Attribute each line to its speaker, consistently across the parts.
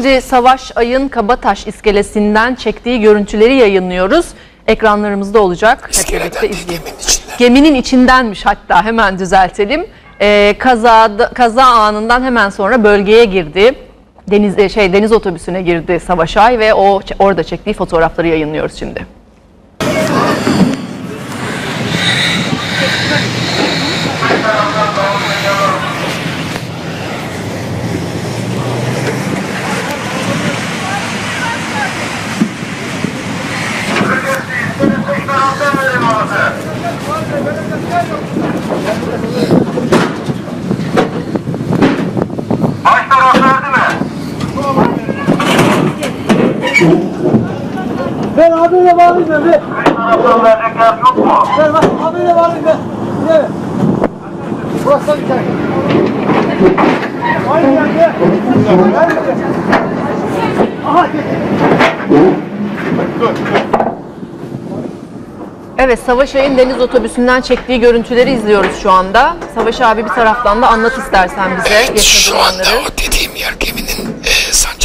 Speaker 1: Şimdi Savaş Ay'ın Kabataş iskelesinden çektiği görüntüleri yayınlıyoruz. Ekranlarımızda olacak. Hep
Speaker 2: İskeleden
Speaker 1: birlikte
Speaker 2: değil, geminin içinden.
Speaker 1: Geminin içindenmiş hatta hemen düzeltelim. Ee, kazada, kaza anından hemen sonra bölgeye girdi. Deniz e, şey deniz otobüsüne girdi Savaş Ay ve o orada çektiği fotoğrafları yayınlıyoruz şimdi.
Speaker 3: Ben abiyle bağlayayım ben. bir.
Speaker 4: Taraftan verecek yer yok mu?
Speaker 3: Ben bak abiyle bağlayayım ben. Evet. Burası da gel. Gel gel. Aha.
Speaker 1: Evet Savaş Ay'ın deniz otobüsünden çektiği görüntüleri izliyoruz şu anda. Savaş abi bir taraftan da anlat istersen bize
Speaker 2: şu anda
Speaker 1: anları.
Speaker 2: o dediğim yer geminin e, Sancakış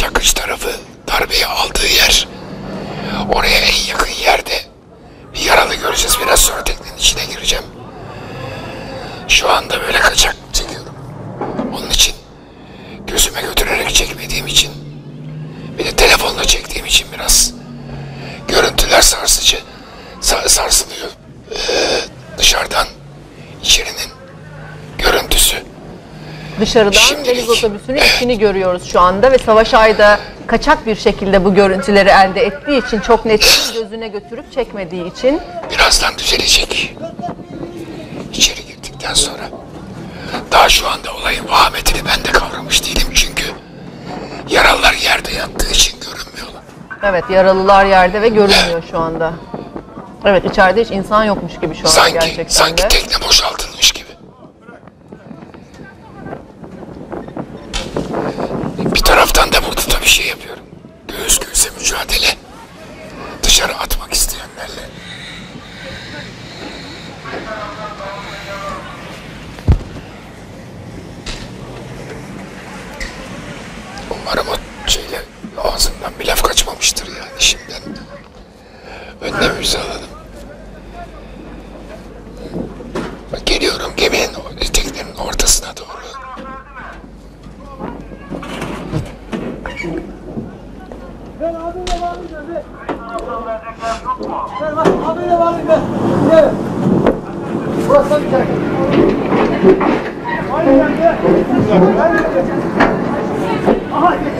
Speaker 2: gireceğim. Şu anda böyle kaçak çekiyorum. Onun için gözüme götürerek çekmediğim için bir de telefonla çektiğim için biraz görüntüler sarsıcı sa- sarsılıyor. Ee, dışarıdan içerinin görüntüsü.
Speaker 1: Dışarıdan
Speaker 2: Şimdilik,
Speaker 1: deniz otobüsünün
Speaker 2: evet.
Speaker 1: içini görüyoruz şu anda ve Savaş Ay'da kaçak bir şekilde bu görüntüleri elde ettiği için çok net gözüne götürüp çekmediği için
Speaker 2: birazdan düzelecek. İçeri girdikten sonra daha şu anda olayın vahametini ben de kavramış değilim çünkü yaralılar yerde yattığı için görünmüyorlar.
Speaker 1: evet yaralılar yerde ve görünmüyor şu anda. Evet içeride hiç insan yokmuş gibi şu anda
Speaker 2: Sanki
Speaker 1: gerçekten
Speaker 2: sanki
Speaker 1: de.
Speaker 2: tekne boşaltılmış gibi. Bir taraftan da bir şey yapıyorum. Göğüs göğüse mücadele. Dışarı atmak isteyenlerle. Umarım o şeyle ağzından bir laf kaçmamıştır yani şimdiden. Önlemimizi alalım. Bak geliyorum geminin
Speaker 3: Ben abiyle bağlayayım ben. bir. Ben bak abiyle bağlayayım ben. Evet. Burası da güzel. Hayır gel gel. Gel gel. Aha gel.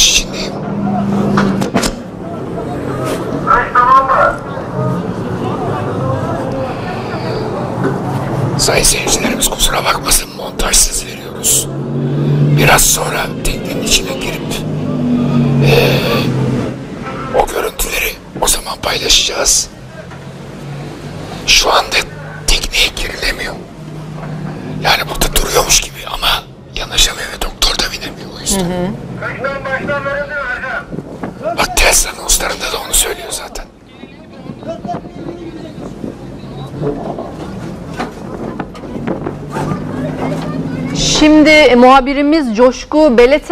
Speaker 2: Telaş içindeyim. Sayın seyircilerimiz kusura bakmasın montajsız veriyoruz. Biraz sonra teknenin içine girip eee, o görüntüleri o zaman paylaşacağız. Şu anda tekneye girilemiyor. Yani burada duruyormuş gibi ama yanaşamıyor ve doktor da binemiyor o yüzden.
Speaker 4: Kaçtan baştan verildi mi Ercan?
Speaker 2: Bak test anonslarında da onu söylüyor zaten.
Speaker 1: Şimdi e, muhabirimiz Coşku Belete